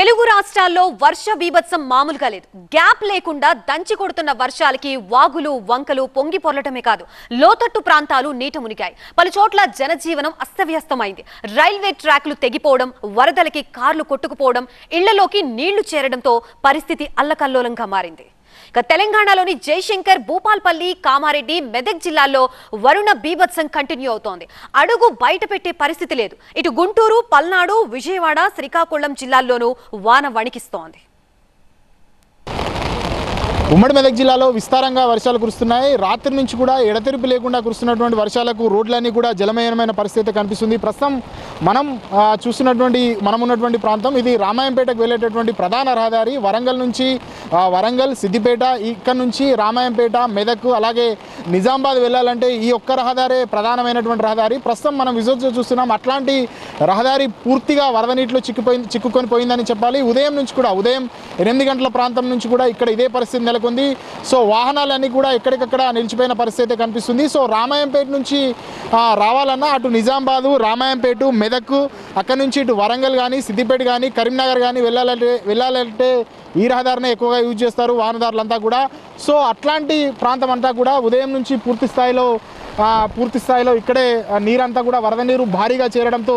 తెలుగు రాష్ట్రాల్లో వర్ష బీభత్సం మామూలుగా లేదు. గ్యాప్ లేకుండా దంచి కొడుతున్న వర్షాలకి వాగులు వంకలు పొంగి పొర్లటమే కాదు లోతట్టు ప్రాంతాలు నీట మునిగాయి. పలుచోట్ల జనజీవనం అస్తవ్యస్తమైంది. రైల్వే ట్రాక్లు తెగిపోవడం వరదలకి కార్లు కొట్టుకుపోవడం ఇళ్ళలోకి నీళ్ళు చేరడంతో పరిస్థితి అల్లకల్లోలంగా మారింది. ఇక తెలంగాణలోని జయశంకర్ భూపాల్పల్లి కామారెడ్డి మెదక్ జిల్లాల్లో వరుణ బీభత్సం కంటిన్యూ అవుతోంది. అడుగు బయట పెట్టే పరిస్థితి లేదు. ఇటు గుంటూరు పల్నాడు విజయవాడ శ్రీకాకుళం జిల్లాల్లోనూ వాన వణికిస్తోంది. ఉమ్మడి మెదక్ జిల్లాలో విస్తారంగా వర్షాలు కురుస్తున్నాయి. రాత్రి నుంచి కూడా ఎడతెరిపి లేకుండా కురుస్తున్నటువంటి వర్షాలకు రోడ్లన్నీ కూడా జలమయమైన పరిస్థితి కనిపిస్తుంది. ప్రస్తుతం మనం చూస్తున్నటువంటి మనం ఉన్నటువంటి ప్రాంతం ఇది రామాయంపేటకు వెళ్ళేటటువంటి ప్రధాన రహదారి. వరంగల్ నుంచి వరంగల్ సిద్దిపేట ఇక్కడ నుంచి రామాయంపేట మెదక్ అలాగే నిజామాబాద్ వెళ్ళాలంటే ఈ ఒక్క రహదారే ప్రధానమైనటువంటి రహదారి. ప్రస్తుతం మనం విజువల్స్ చూస్తున్నాం. అట్లాంటి రహదారి పూర్తిగా వరద నీటిలో చిక్కుపోయింది చిక్కుకొని పోయిందని చెప్పాలి. ఉదయం నుంచి కూడా ఉదయం ఎనిమిది గంటల ప్రాంతం నుంచి కూడా ఇక్కడ ఇదే పరిస్థితి నెలకొంది సో వాహనాలన్నీ కూడా ఎక్కడికక్కడ నిలిచిపోయిన పరిస్థితి అయితే కనిపిస్తుంది. సో రామాయంపేట నుంచి రావాలన్నా అటు నిజామాబాదు రామాయంపేట మెదక్ అక్కడ నుంచి ఇటు వరంగల్ కానీ సిద్దిపేట కానీ కరీంనగర్ కానీ వెళ్ళాలంటే వెళ్ళాలంటే ఈ రహదారినే ఎక్కువగా యూజ్ చేస్తారు వాహనదారులంతా కూడా. సో అట్లాంటి ప్రాంతం అంతా కూడా ఉదయం నుంచి పూర్తి స్థాయిలో పూర్తి స్థాయిలో ఇక్కడే నీరంతా కూడా వరద నీరు భారీగా చేరడంతో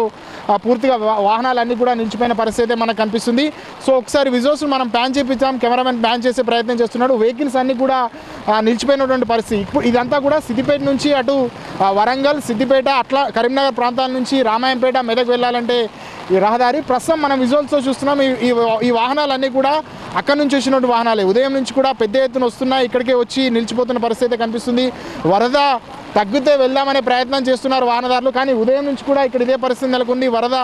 పూర్తిగా వాహనాలన్నీ కూడా నిలిచిపోయిన పరిస్థితి అయితే మనకు కనిపిస్తుంది. సో ఒకసారి విజువల్స్ మనం ప్యాన్ చేపించాం కెమెరామెన్ ప్యాన్ చేసే ప్రయత్నం చేస్తున్నాడు. వెహికల్స్ అన్నీ కూడా నిలిచిపోయినటువంటి పరిస్థితి. ఇప్పుడు ఇదంతా కూడా సిద్దిపేట నుంచి అటు వరంగల్ సిద్దిపేట అట్లా కరీంనగర్ ప్రాంతాల నుంచి రామాయంపేట మెదక్ వెళ్ళాలంటే ఈ రహదారి. ప్రస్తుతం మనం విజువల్స్తో చూస్తున్నాం. ఈ ఈ వాహనాలన్నీ కూడా అక్కడ నుంచి వచ్చినటువంటి వాహనాలే. ఉదయం నుంచి కూడా పెద్ద ఎత్తున వస్తున్నాయి. ఇక్కడికే వచ్చి నిలిచిపోతున్న పరిస్థితి అయితే కనిపిస్తుంది. వరద తగ్గితే వెళ్దామనే ప్రయత్నం చేస్తున్నారు వాహనదారులు కానీ ఉదయం నుంచి కూడా ఇక్కడ ఇదే పరిస్థితి నెలకొంది. వరద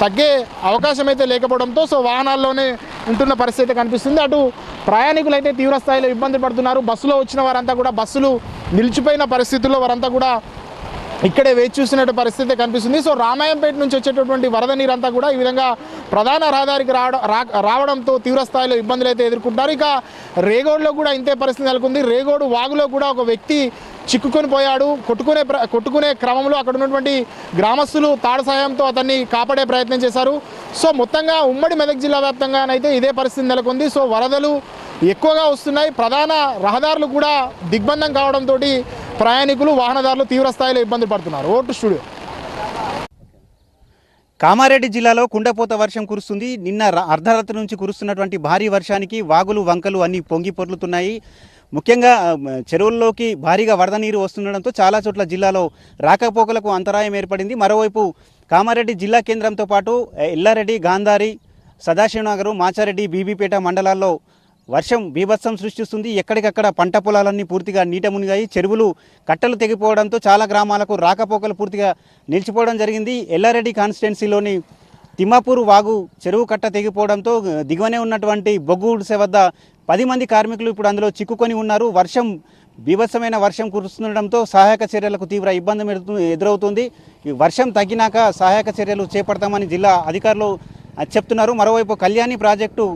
తగ్గే అవకాశం అయితే లేకపోవడంతో సో వాహనాల్లోనే ఉంటున్న పరిస్థితి కనిపిస్తుంది. అటు ప్రయాణికులు అయితే తీవ్ర స్థాయిలో ఇబ్బంది పడుతున్నారు. బస్సులో వచ్చిన వారంతా కూడా బస్సులు నిలిచిపోయిన పరిస్థితుల్లో వారంతా కూడా ఇక్కడే వేచి చూసినట్టు పరిస్థితి కనిపిస్తుంది. సో రామాయంపేట నుంచి వచ్చేటటువంటి వరద నీరంతా కూడా ఈ విధంగా ప్రధాన రహదారికి రావడం రా- రావడంతో తీవ్ర స్థాయిలో ఇబ్బందులు అయితే ఎదుర్కొంటారు ఇక రేగోడ్లో కూడా ఇంతే పరిస్థితి నెలకొంది. రేగోడు వాగులో కూడా ఒక వ్యక్తి చిక్కుకొని పోయాడు. కొట్టుకునే ప్ర- కొట్టుకునే క్రమంలో అక్కడ ఉన్నటువంటి గ్రామస్తులు తాడు సాయంతో అతన్ని కాపాడే ప్రయత్నం చేశారు. సో మొత్తంగా ఉమ్మడి మెదక్ జిల్లా వ్యాప్తంగానైతే ఇదే పరిస్థితి నెలకొంది. సో వరదలు ఎక్కువగా వస్తున్నాయి. ప్రధాన రహదారులు కూడా దిగ్బంధం కావడంతో ప్రయాణికులు వాహనదారులు తీవ్ర స్థాయిలో ఇబ్బంది పడుతున్నారు. Vote studio. కామారెడ్డి జిల్లాలో కుండపోత వర్షం కురుస్తుంది. నిన్న అర్ధరాత్రి నుంచి కురుస్తున్నటువంటి భారీ వర్షానికి వాగులు వంకలు అన్నీ పొంగి పొర్లుతున్నాయి. ముఖ్యంగా చెరువుల్లోకి భారీగా వరద నీరు వస్తుండడంతో చాలా చోట్ల జిల్లాలో రాకపోకలకు అంతరాయం ఏర్పడింది. మరోవైపు కామారెడ్డి జిల్లా కేంద్రంతో పాటు ఎల్లారెడ్డి గాంధారి సదాశివనగరు మాచారెడ్డి బీబీపేట మండలాల్లో వర్షం బీభత్సం సృష్టిస్తుంది. ఎక్కడికక్కడ పంట పొలాలన్నీ పూర్తిగా నీట మునిగాయి. చెరువులు కట్టలు తెగిపోవడంతో చాలా గ్రామాలకు రాకపోకలు పూర్తిగా నిలిచిపోవడం జరిగింది. ఎల్లారెడ్డి కాన్స్టిట్యున్సీలోని తిమ్మాపూర్ వాగు చెరువు కట్ట తెగిపోవడంతో దిగువనే ఉన్నటువంటి బొగ్గుడిసె వద్ద పది మంది కార్మికులు ఇప్పుడు అందులో చిక్కుకొని ఉన్నారు. వర్షం బీభత్సమైన వర్షం కురుస్తుండడంతో సహాయక చర్యలకు తీవ్ర ఇబ్బంది ఎదురవుతుంది. ఈ వర్షం తగ్గినాక సహాయక చర్యలు చేపడతామని జిల్లా అధికారులు చెప్తున్నారు. మరోవైపు కళ్యాణి ప్రాజెక్టు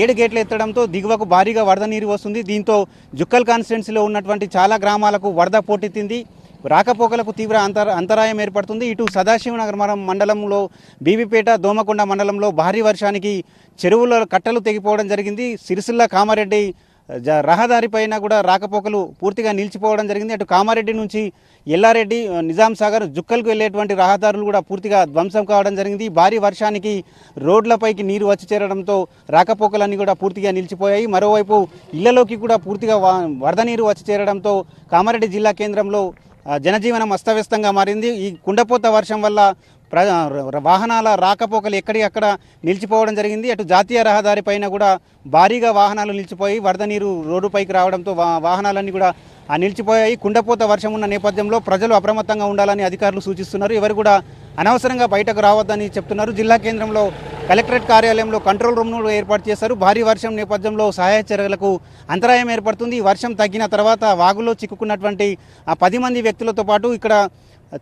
ఏడు గేట్లు ఎత్తడంతో దిగువకు భారీగా వరద నీరు వస్తుంది. దీంతో జుక్కల్ కాన్స్టిట్యున్సీలో ఉన్నటువంటి చాలా గ్రామాలకు వరద పోటెత్తింది. రాకపోకలకు తీవ్ర అంతర అంతరాయం ఏర్పడుతుంది. ఇటు సదాశివనగర్ మండలంలో బీబీపేట దోమకొండ మండలంలో భారీ వర్షానికి చెరువుల కట్టలు తెగిపోవడం జరిగింది. సిరిసిల్ల కామారెడ్డి జ- రహదారి పైన కూడా రాకపోకలు పూర్తిగా నిలిచిపోవడం జరిగింది. అటు కామారెడ్డి నుంచి ఎల్లారెడ్డి నిజాం సాగర్ జుక్కల్కు వెళ్ళేటువంటి రహదారులు కూడా పూర్తిగా ధ్వంసం కావడం జరిగింది. భారీ వర్షానికి రోడ్లపైకి నీరు వచ్చి చేరడంతో రాకపోకలన్నీ కూడా పూర్తిగా నిలిచిపోయాయి. మరోవైపు ఇళ్ళలోకి కూడా పూర్తిగా వరద నీరు వచ్చి చేరడంతో కామారెడ్డి జిల్లా కేంద్రంలో జనజీవనం అస్తవ్యస్తంగా మారింది. ఈ కుండపోత వర్షం వల్ల ప్ర వాహనాల రాకపోకలు ఎక్కడికక్కడ నిలిచిపోవడం జరిగింది. అటు జాతీయ రహదారి పైన కూడా భారీగా వాహనాలు నిలిచిపోయి వరద నీరు రోడ్డుపైకి రావడంతో వాహనాలన్నీ కూడా ఆ నిలిచిపోయాయి. కుండపోత వర్షం ఉన్న నేపథ్యంలో ప్రజలు అప్రమత్తంగా ఉండాలని అధికారులు సూచిస్తున్నారు. ఎవరు కూడా అనవసరంగా బయటకు రావద్దని చెప్తున్నారు. జిల్లా కేంద్రంలో కలెక్టరేట్ కార్యాలయంలో కంట్రోల్ రూమ్ను ఏర్పాటు చేశారు. భారీ వర్షం నేపథ్యంలో సహాయ చర్యలకు అంతరాయం ఏర్పడుతుంది. వర్షం తగ్గిన తర్వాత వాగులో చిక్కుకున్నటువంటి ఆ పది మంది వ్యక్తులతో పాటు ఇక్కడ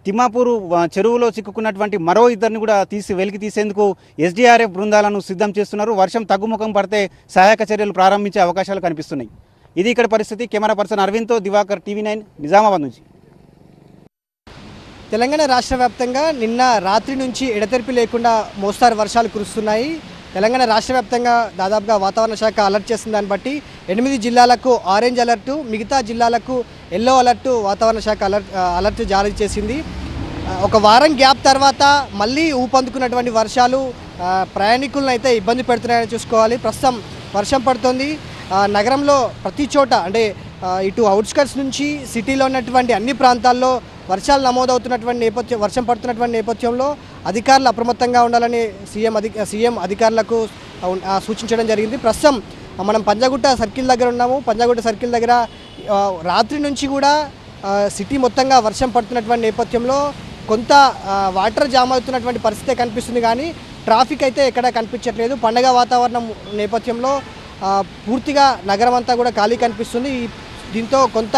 తిమ్మాపూరు చెరువులో చిక్కుకున్నటువంటి మరో ఇద్దరిని కూడా తీసి వెలికి తీసేందుకు ఎస్డీఆర్ఎఫ్ బృందాలను సిద్ధం చేస్తున్నారు. వర్షం తగ్గుముఖం పడితే సహాయక చర్యలు ప్రారంభించే అవకాశాలు కనిపిస్తున్నాయి. ఇది ఇక్కడ పరిస్థితి. కెమెరా పర్సన్ అరవింద్తో దివాకర్ టీవీ నైన్ నిజామాబాద్ నుంచి. తెలంగాణ రాష్ట్ర వ్యాప్తంగా నిన్న రాత్రి నుంచి ఎడతెరిపి లేకుండా మోస్తారు వర్షాలు కురుస్తున్నాయి. తెలంగాణ రాష్ట్ర వ్యాప్తంగా దాదాపుగా వాతావరణ శాఖ అలర్ట్ చేసిన దాన్ని బట్టి ఎనిమిది జిల్లాలకు ఆరెంజ్ అలర్టు మిగతా జిల్లాలకు ఎల్లో అలర్టు వాతావరణ శాఖ అలర్ట్ అలర్ట్ జారీ చేసింది. ఒక వారం గ్యాప్ తర్వాత మళ్ళీ ఊపందుకున్నటువంటి వర్షాలు ప్రయాణికులను అయితే ఇబ్బంది పెడుతున్నాయని చూసుకోవాలి. ప్రస్తుతం వర్షం పడుతుంది. నగరంలో ప్రతి చోట అంటే ఇటు అవుట్స్కట్స్ నుంచి సిటీలో ఉన్నటువంటి అన్ని ప్రాంతాల్లో వర్షాలు నమోదవుతున్నటువంటి నేపథ్యం వర్షం పడుతున్నటువంటి నేపథ్యంలో అధికారులు అప్రమత్తంగా ఉండాలని సీఎం అధి సీఎం అధికారులకు సూచించడం జరిగింది. ప్రస్తుతం మనం పంజాగుట్ట సర్కిల్ దగ్గర ఉన్నాము. పంజాగుట్ట సర్కిల్ దగ్గర రాత్రి నుంచి కూడా సిటీ మొత్తంగా వర్షం పడుతున్నటువంటి నేపథ్యంలో కొంత వాటర్ జామ్ అవుతున్నటువంటి పరిస్థితి కనిపిస్తుంది కానీ ట్రాఫిక్ అయితే ఎక్కడ కనిపించట్లేదు. పండగ వాతావరణం నేపథ్యంలో పూర్తిగా నగరం అంతా కూడా ఖాళీ కనిపిస్తుంది. దీంతో కొంత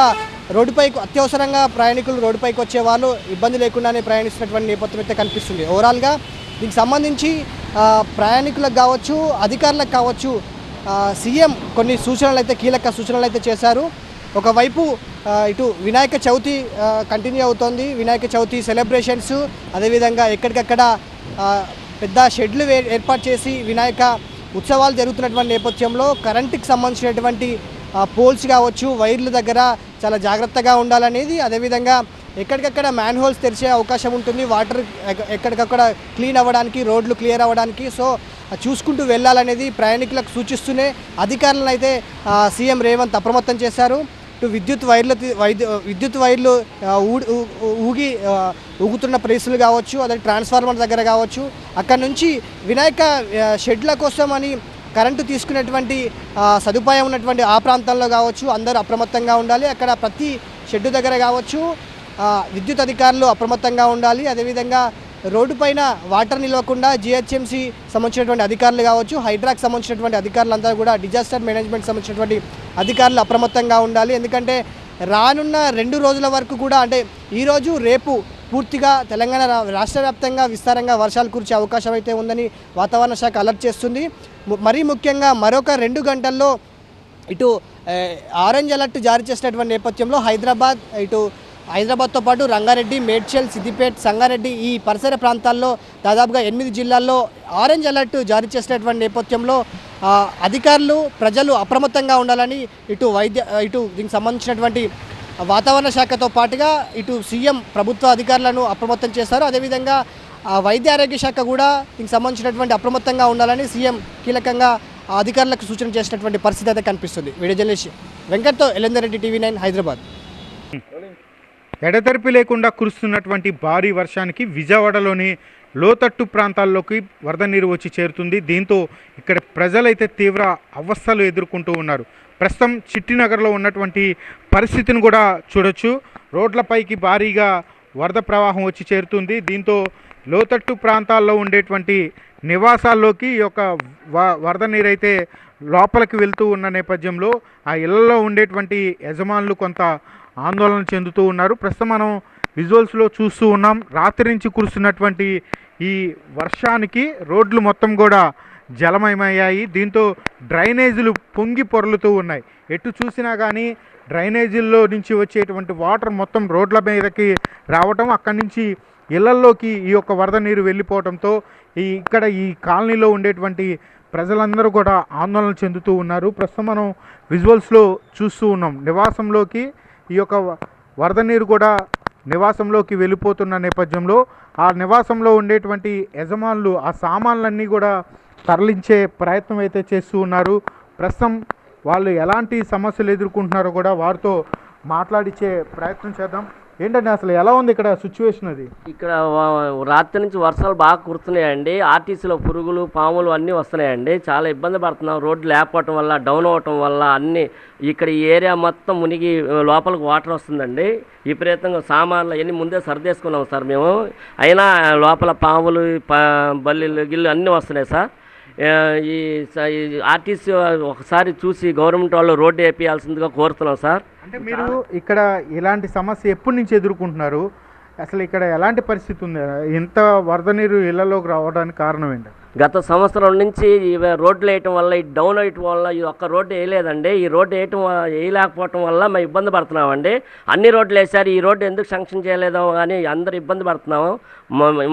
రోడ్డుపై అత్యవసరంగా ప్రయాణికులు రోడ్డుపైకి వచ్చే వాళ్ళు ఇబ్బంది లేకుండానే ప్రయాణిస్తున్నటువంటి నేపథ్యం అయితే కనిపిస్తుంది. ఓవరాల్గా దీనికి సంబంధించి ప్రయాణికులకు కావచ్చు అధికారులకు కావచ్చు సీఎం కొన్ని సూచనలు అయితే కీలక సూచనలు అయితే చేశారు. ఒకవైపు ఇటు వినాయక చవితి కంటిన్యూ అవుతోంది. వినాయక చవితి సెలబ్రేషన్స్ అదేవిధంగా ఎక్కడికక్కడ పెద్ద షెడ్లు వే- ఏర్పాటు చేసి వినాయక ఉత్సవాలు జరుగుతున్నటువంటి నేపథ్యంలో కరెంటుకి సంబంధించినటువంటి పోల్స్ కావచ్చు వైర్ల దగ్గర చాలా జాగ్రత్తగా ఉండాలనేది అదేవిధంగా ఎక్కడికక్కడ మ్యాన్ హోల్స్ తెరిచే అవకాశం ఉంటుంది వాటర్ ఎక్క- ఎక్కడికక్కడ క్లీన్ అవ్వడానికి రోడ్లు క్లియర్ అవ్వడానికి. సో చూసుకుంటూ వెళ్ళాలనేది ప్రయాణికులకు సూచిస్తూనే అధికారులను అయితే సీఎం రేవంత్ అప్రమత్తం చేశారు. ఇటు విద్యుత్ వైర్లు విద్యుత్ వైర్లు ఊ- ఊగి ఊగుతున్న ప్లేసులు కావచ్చు అదే ట్రాన్స్ఫార్మర్ దగ్గర కావచ్చు. అక్కడ నుంచి వినాయక షెడ్ల కోసం అని కరెంటు తీసుకునేటువంటి సదుపాయం ఉన్నటువంటి ఆ ప్రాంతంలో కావచ్చు అందరూ అప్రమత్తంగా ఉండాలి. అక్కడ ప్రతి షెడ్డు దగ్గర కావచ్చు విద్యుత్ అధికారులు అప్రమత్తంగా ఉండాలి. అదేవిధంగా రోడ్డు పైన వాటర్ నిలవకుండా జిహెచ్ఎంసీ సంబంధించినటువంటి అధికారులు కావచ్చు హైడ్రాక్ సంబంధించినటువంటి అధికారులందరూ కూడా డిజాస్టర్ మేనేజ్మెంట్ సంబంధించినటువంటి అధికారులు అప్రమత్తంగా ఉండాలి. ఎందుకంటే రానున్న రెండు రోజుల వరకు కూడా అంటే ఈరోజు రేపు పూర్తిగా తెలంగాణ రా- రాష్ట్ర వ్యాప్తంగా విస్తారంగా వర్షాలు కురిచే అవకాశం అయితే ఉందని వాతావరణ శాఖ అలర్ట్ చేస్తుంది. మరీ ముఖ్యంగా మరొక రెండు గంటల్లో ఇటు ఆరెంజ్ అలర్ట్ జారీ చేసినటువంటి నేపథ్యంలో హైదరాబాద్ ఇటు హైదరాబాద్తో పాటు రంగారెడ్డి మేడ్చల్ సిద్దిపేట్ సంగారెడ్డి ఈ పరిసర ప్రాంతాల్లో దాదాపుగా ఎనిమిది జిల్లాల్లో ఆరెంజ్ అలర్ట్ జారీ చేసినటువంటి నేపథ్యంలో అధికారులు ప్రజలు అప్రమత్తంగా ఉండాలని ఇటు వైద్య ఇటు దీనికి సంబంధించినటువంటి వాతావరణ శాఖతో పాటుగా ఇటు సీఎం ప్రభుత్వ అధికారులను అప్రమత్తం చేశారు. అదేవిధంగా వైద్య ఆరోగ్య శాఖ కూడా దీనికి సంబంధించినటువంటి అప్రమత్తంగా ఉండాలని సీఎం కీలకంగా అధికారులకు సూచన చేసినటువంటి పరిస్థితి అయితే కనిపిస్తుంది. వీడియో జర్నలిస్ట్ వెంకట్తో ఎలందర్ రెడ్డి టీవీ నైన్ హైదరాబాద్. ఎడతెరిపి లేకుండా కురుస్తున్నటువంటి భారీ వర్షానికి విజయవాడలోని లోతట్టు ప్రాంతాల్లోకి వరద నీరు వచ్చి చేరుతుంది. దీంతో ఇక్కడ ప్రజలైతే తీవ్ర అవస్థలు ఎదుర్కొంటూ ఉన్నారు. ప్రస్తుతం చిట్టినగర్లో ఉన్నటువంటి పరిస్థితిని కూడా చూడొచ్చు. రోడ్లపైకి భారీగా వరద ప్రవాహం వచ్చి చేరుతుంది. దీంతో లోతట్టు ప్రాంతాల్లో ఉండేటువంటి నివాసాల్లోకి ఈ యొక్క వ- వరద నీరైతే లోపలికి వెళ్తూ ఉన్న నేపథ్యంలో ఆ ఇళ్ళలో ఉండేటువంటి యజమానులు కొంత ఆందోళన చెందుతూ ఉన్నారు. ప్రస్తుతం మనం విజువల్స్లో చూస్తూ ఉన్నాం. రాత్రి నుంచి కురుస్తున్నటువంటి ఈ వర్షానికి రోడ్లు మొత్తం కూడా జలమయమయ్యాయి. దీంతో డ్రైనేజీలు పొంగి పొరలుతూ ఉన్నాయి. ఎటు చూసినా కానీ డ్రైనేజీల్లో నుంచి వచ్చేటువంటి వాటర్ మొత్తం రోడ్ల మీదకి రావటం అక్కడి నుంచి ఇళ్ళల్లోకి ఈ యొక్క వరద నీరు వెళ్ళిపోవడంతో ఈ ఇక్కడ ఈ కాలనీలో ఉండేటువంటి ప్రజలందరూ కూడా ఆందోళన చెందుతూ ఉన్నారు. ప్రస్తుతం మనం విజువల్స్లో చూస్తూ ఉన్నాం. నివాసంలోకి ఈ యొక్క వరద నీరు కూడా నివాసంలోకి వెళ్ళిపోతున్న నేపథ్యంలో ఆ నివాసంలో ఉండేటువంటి యజమానులు ఆ సామాన్లన్నీ కూడా తరలించే ప్రయత్నం అయితే చేస్తూ ఉన్నారు. ప్రస్తుతం వాళ్ళు ఎలాంటి సమస్యలు ఎదుర్కొంటున్నారో కూడా వారితో మాట్లాడించే ప్రయత్నం చేద్దాం. ఏంటండి అసలు ఎలా ఉంది ఇక్కడ సిచ్యువేషన్ అది? ఇక్కడ రాత్రి నుంచి వర్షాలు బాగా కురుతున్నాయండి ఆర్టీసీలో పురుగులు పాములు అన్నీ వస్తున్నాయండి. చాలా ఇబ్బంది పడుతున్నాం. రోడ్లు లేకపోవటం వల్ల డౌన్ అవ్వటం వల్ల అన్నీ ఇక్కడ ఈ ఏరియా మొత్తం మునిగి లోపలికి వాటర్ వస్తుందండి. విపరీతంగా సామాన్లు అన్నీ ముందే సర్దేసుకున్నాం సార్ మేము. అయినా లోపల పాములు ప- బల్లీలు గిల్లు అన్నీ వస్తున్నాయి సార్. ఈ స- ఈ ఆర్టీసీ ఒకసారి చూసి గవర్నమెంట్ వాళ్ళు రోడ్డు వేపియాల్సిందిగా కోరుతున్నాం సార్. అంటే మీరు ఇక్కడ ఇలాంటి సమస్య ఎప్పటి నుంచి ఎదుర్కొంటున్నారు? అసలు ఇక్కడ ఎలాంటి పరిస్థితి ఉంది? ఇంత వరద నీరు ఇళ్ళలోకి రావడానికి కారణం ఏంటి? గత సంవత్సరం నుంచి ఈ రోడ్లు వేయటం వల్ల ఈ డౌన్ వేయటం వల్ల ఈ ఒక్క రోడ్డు వేయలేదండి. ఈ రోడ్డు వేయటం వేయలేకపోవటం వల్ల మేము ఇబ్బంది పడుతున్నామండి. అన్ని రోడ్లు వేశారు. ఈ రోడ్డు ఎందుకు శాంక్షన్ చేయలేదో కానీ అందరు ఇబ్బంది పడుతున్నాము.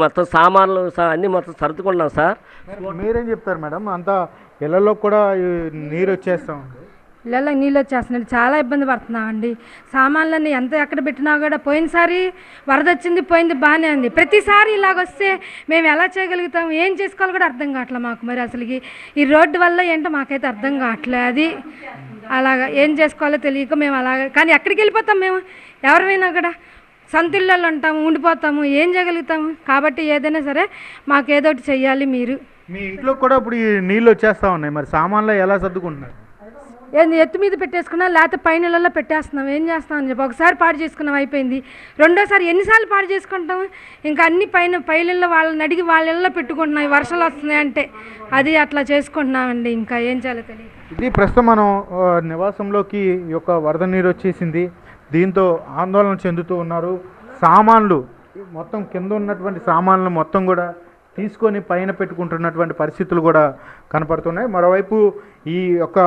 మొత్తం సామాన్లు అన్నీ మొత్తం సర్దుకున్నాం సార్. మీరేం చెప్తారు మేడం? అంతా ఇళ్ళలో కూడా నీరు వచ్చేస్తా. ఇళ్ళలో నీళ్ళు వచ్చేస్తున్నాయి. చాలా ఇబ్బంది పడుతున్నామండి. సామాన్లన్నీ ఎంత ఎక్కడ పెట్టినా కూడా పోయినసారి వరద వచ్చింది పోయింది బాగానే ఉంది. ప్రతిసారి ఇలాగ వస్తే మేము ఎలా చేయగలుగుతాం? ఏం చేసుకోవాలో కూడా అర్థం కావట్లే మాకు మరి అసలుకి. ఈ రోడ్డు వల్ల ఏంటో మాకైతే అర్థం కావట్లే అది అలాగా ఏం చేసుకోవాలో తెలియక మేము అలాగ కానీ ఎక్కడికి వెళ్ళిపోతాం మేము? ఎవరిమైనా కూడా సొంత ఇళ్ళల్లో ఉంటాము ఉండిపోతాము ఏం చేయగలుగుతాము? కాబట్టి ఏదైనా సరే మాకు ఏదో ఒకటి చెయ్యాలి మీరు. మీ ఇంట్లో కూడా ఇప్పుడు ఈ నీళ్ళు వచ్చేస్తా ఉన్నాయి. మరి సామాన్లు ఎలా సర్దుకుంటున్నారు? ఏంది ఎత్తు మీద పెట్టేసుకున్నా లేకపోతే పైన ఇళ్ళల్లో పెట్టేస్తున్నాం ఏం చేస్తాం అని చెప్పి ఒకసారి పాడు చేసుకున్నాం అయిపోయింది. రెండోసారి ఎన్నిసార్లు పాడు చేసుకుంటాం ఇంకా అన్ని పైన పైలల్లో వాళ్ళని అడిగి వాళ్ళ ఇళ్ళలో పెట్టుకుంటున్నాం ఈ వర్షాలు వస్తున్నాయి అంటే. అది అట్లా చేసుకుంటున్నామండి ఇంకా ఏం చేయాలో తెలియదు. ఇది ప్రస్తుతం మనం నివాసంలోకి యొక్క వరద నీరు వచ్చేసింది. దీంతో ఆందోళన చెందుతూ ఉన్నారు. సామాన్లు మొత్తం కింద ఉన్నటువంటి సామాన్లు మొత్తం కూడా తీసుకొని పైన పెట్టుకుంటున్నటువంటి పరిస్థితులు కూడా కనపడుతున్నాయి. మరోవైపు ఈ యొక్క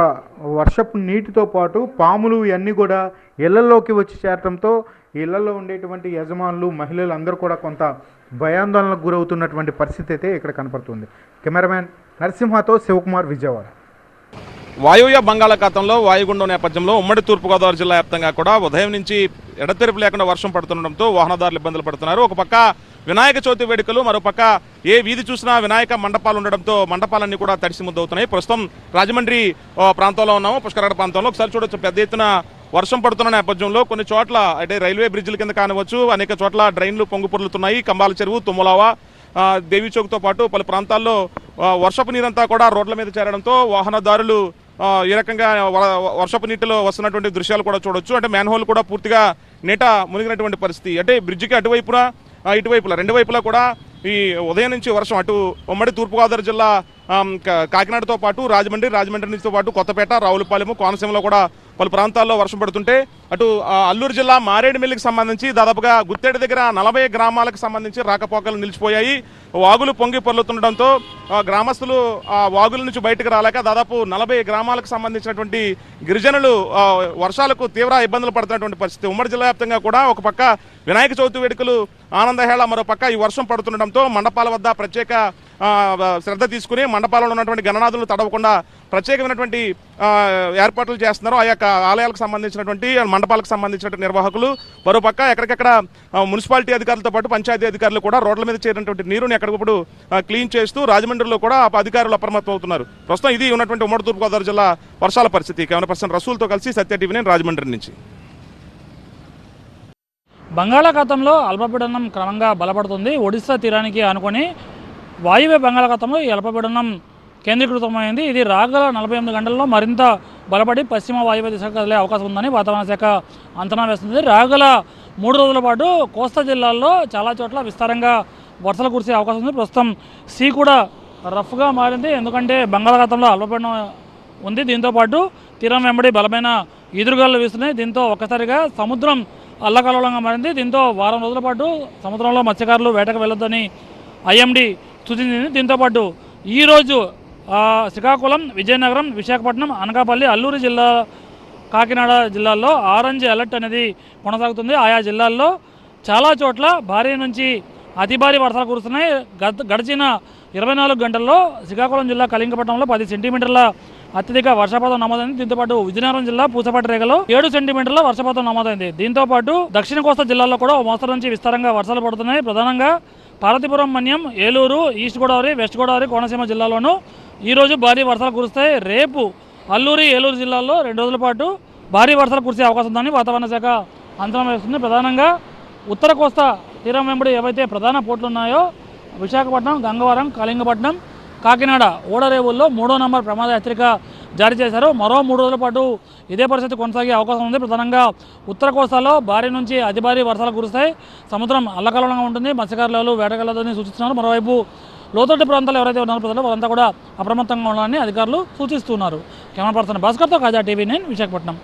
వర్షపు నీటితో పాటు పాములు ఇవన్నీ కూడా ఇళ్ళలోకి వచ్చి చేరటంతో ఇళ్ళలో ఉండేటువంటి యజమానులు మహిళలు అందరూ కూడా కొంత భయాందోళనకు గురవుతున్నటువంటి పరిస్థితి అయితే ఇక్కడ కనపడుతుంది. కెమెరామ్యాన్ నరసింహతో శివకుమార్ విజయవాడ. వాయువ్య బంగాళాఖాతంలో వాయుగుండం నేపథ్యంలో ఉమ్మడి తూర్పుగోదావరి జిల్లా వ్యాప్తంగా కూడా ఉదయం నుంచి ఎడతెరిపి లేకుండా వర్షం పడుతుండడంతో వాహనదారులు ఇబ్బందులు పడుతున్నారు. ఒక పక్క వినాయక చవితి వేడుకలు మరోపక్క ఏ వీధి చూసినా వినాయక మండపాలు ఉండడంతో మండపాలన్నీ కూడా తడిసి ముద్దవుతున్నాయి. ప్రస్తుతం రాజమండ్రి ప్రాంతంలో ఉన్నాము. పుష్కరగడ ప్రాంతంలో ఒకసారి చూడొచ్చు. పెద్ద ఎత్తున వర్షం పడుతున్న నేపథ్యంలో కొన్ని చోట్ల అంటే రైల్వే బ్రిడ్జిల కింద కానివచ్చు అనేక చోట్ల డ్రైన్లు పొంగు పొర్లుతున్నాయి కంబాల చెరువు తుమ్మలావా ఆ, చౌక్తో పాటు పలు ప్రాంతాల్లో వర్షపు నీరంతా కూడా రోడ్ల మీద చేరడంతో వాహనదారులు ఈ రకంగా వ- వర్షపు నీటిలో వస్తున్నటువంటి దృశ్యాలు కూడా చూడొచ్చు. అంటే మ్యాన్హోల్ కూడా పూర్తిగా నీట మునిగినటువంటి పరిస్థితి. అంటే బ్రిడ్జికి అటువైపున ఇటువైపులా రెండు వైపులా కూడా ఈ ఉదయం నుంచి వర్షం అటు ఉమ్మడి తూర్పుగోదావరి జిల్లా కాకినాడతో పాటు రాజమండ్రి రాజమండ్రి నుంచితో పాటు కొత్తపేట రావులపాలెము కోనసీమలో కూడా పలు ప్రాంతాల్లో వర్షం పడుతుంటే అటు అల్లూరు జిల్లా మారేడుమిల్లికి సంబంధించి దాదాపుగా గుత్తేడు దగ్గర నలభై గ్రామాలకు సంబంధించి రాకపోకలు నిలిచిపోయాయి. వాగులు పొంగి పొర్లుతుండడంతో గ్రామస్తులు ఆ వాగుల నుంచి బయటకు రాలేక దాదాపు నలభై గ్రామాలకు సంబంధించినటువంటి గిరిజనులు వర్షాలకు తీవ్ర ఇబ్బందులు పడుతున్నటువంటి పరిస్థితి. ఉమ్మడి జిల్లా వ్యాప్తంగా కూడా ఒక పక్క వినాయక చవితి వేడుకలు ఆనందహేళ మరో పక్క ఈ వర్షం పడుతుండడంతో మండపాల వద్ద ప్రత్యేక శ్రద్ధ తీసుకుని మండపాలలో ఉన్నటువంటి గణనాథులు తడవకుండా ప్రత్యేకమైనటువంటి ఏర్పాట్లు చేస్తున్నారు. ఆ యొక్క ఆలయాలకు సంబంధించినటువంటి మండపాలకు సంబంధించినటువంటి నిర్వాహకులు. మరోపక్క ఎక్కడికక్కడ ఎక్కడికెక్కడ మున్సిపాలిటీ అధికారులతో పాటు పంచాయతీ అధికారులు కూడా రోడ్ల మీద చేరినటువంటి నీరుని ఎక్కడికప్పుడు క్లీన్ చేస్తూ రాజమండ్రిలో కూడా అధికారులు అప్రమత్తం అవుతున్నారు. ప్రస్తుతం ఇది ఉన్నటువంటి ఉమ్మడి తూర్పుగోదావరి జిల్లా వర్షాల పరిస్థితి. కెమెరా పర్సన్ రసూల్తో కలిసి సత్య టీవీ నేను రాజమండ్రి నుంచి. బంగాళాఖాతంలో అల్పపీడనం క్రమంగా బలపడుతుంది. ఒడిశా తీరానికి అనుకొని వాయువ్య బంగాళాఖాతంలో ఎలపబడనం కేంద్రీకృతమైంది. ఇది రాగల నలభై ఎనిమిది గంటల్లో మరింత బలపడి పశ్చిమ వాయువ్య దిశకు కదిలే అవకాశం ఉందని వాతావరణ శాఖ అంచనా వేస్తుంది. రాగల మూడు రోజుల పాటు కోస్తా జిల్లాల్లో చాలా చోట్ల విస్తారంగా వర్షాలు కురిసే అవకాశం ఉంది. ప్రస్తుతం సీ కూడా రఫ్గా మారింది. ఎందుకంటే బంగాళాఖాతంలో అల్పపీడనం ఉంది. దీంతో పాటు తీరం వెంబడి బలమైన ఎదురుగాలు వీస్తున్నాయి. దీంతో ఒక్కసారిగా సముద్రం అల్లకల్లోలంగా మారింది. దీంతో వారం రోజుల పాటు సముద్రంలో మత్స్యకారులు వేటకు వెళ్ళొద్దని ఐఎండి సూచించింది దీంతో పాటు ఈరోజు శ్రీకాకుళం విజయనగరం విశాఖపట్నం అనకాపల్లి అల్లూరు జిల్లా కాకినాడ జిల్లాల్లో ఆరెంజ్ అలర్ట్ అనేది కొనసాగుతుంది. ఆయా జిల్లాల్లో చాలా చోట్ల భారీ నుంచి అతి భారీ వర్షాలు కురుస్తున్నాయి. గత గడిచిన ఇరవై నాలుగు గంటల్లో శ్రీకాకుళం జిల్లా కళింగపట్నంలో పది సెంటీమీటర్ల అత్యధిక వర్షపాతం నమోదైంది. దీంతోపాటు విజయనగరం జిల్లా పూసపాటి రేఖలో ఏడు సెంటీమీటర్ల వర్షపాతం నమోదైంది. దీంతోపాటు దక్షిణ కోస్తా జిల్లాల్లో కూడా ఓ మోస్తరు నుంచి విస్తారంగా వర్షాలు పడుతున్నాయి. ప్రధానంగా పార్వతీపురం మన్యం ఏలూరు ఈస్ట్ గోదావరి వెస్ట్ గోదావరి కోనసీమ జిల్లాలోనూ ఈరోజు భారీ వర్షాలు కురుస్తాయి. రేపు అల్లూరి ఏలూరు జిల్లాల్లో రెండు రోజుల పాటు భారీ వర్షాలు కురిసే అవకాశం ఉందని వాతావరణ శాఖ అంచనా వేస్తుంది. ప్రధానంగా ఉత్తర కోస్తా తీరం వెంబడి ఏవైతే ప్రధాన పోర్టులు ఉన్నాయో విశాఖపట్నం గంగవరం కళింగపట్నం కాకినాడ ఓడరేవుల్లో మూడో నంబర్ ప్రమాద హెచ్చరిక జారీ చేశారు. మరో మూడు రోజుల పాటు ఇదే పరిస్థితి కొనసాగే అవకాశం ఉంది. ప్రధానంగా ఉత్తర కోస్తాలో భారీ నుంచి అతి భారీ వర్షాలు కురుస్తాయి. సముద్రం అల్లకల్లంగా ఉంటుంది. మత్స్యకారులు వేటకెళ్ళదని సూచిస్తున్నారు. మరోవైపు లోతట్టు ప్రాంతాలు ఎవరైతే ఉన్నారో ప్రజలు వారంతా కూడా అప్రమత్తంగా ఉండాలని అధికారులు సూచిస్తున్నారు. కెమెరా పర్సన్ భాస్కర్తో కాజా టీవీ నేను విశాఖపట్నం.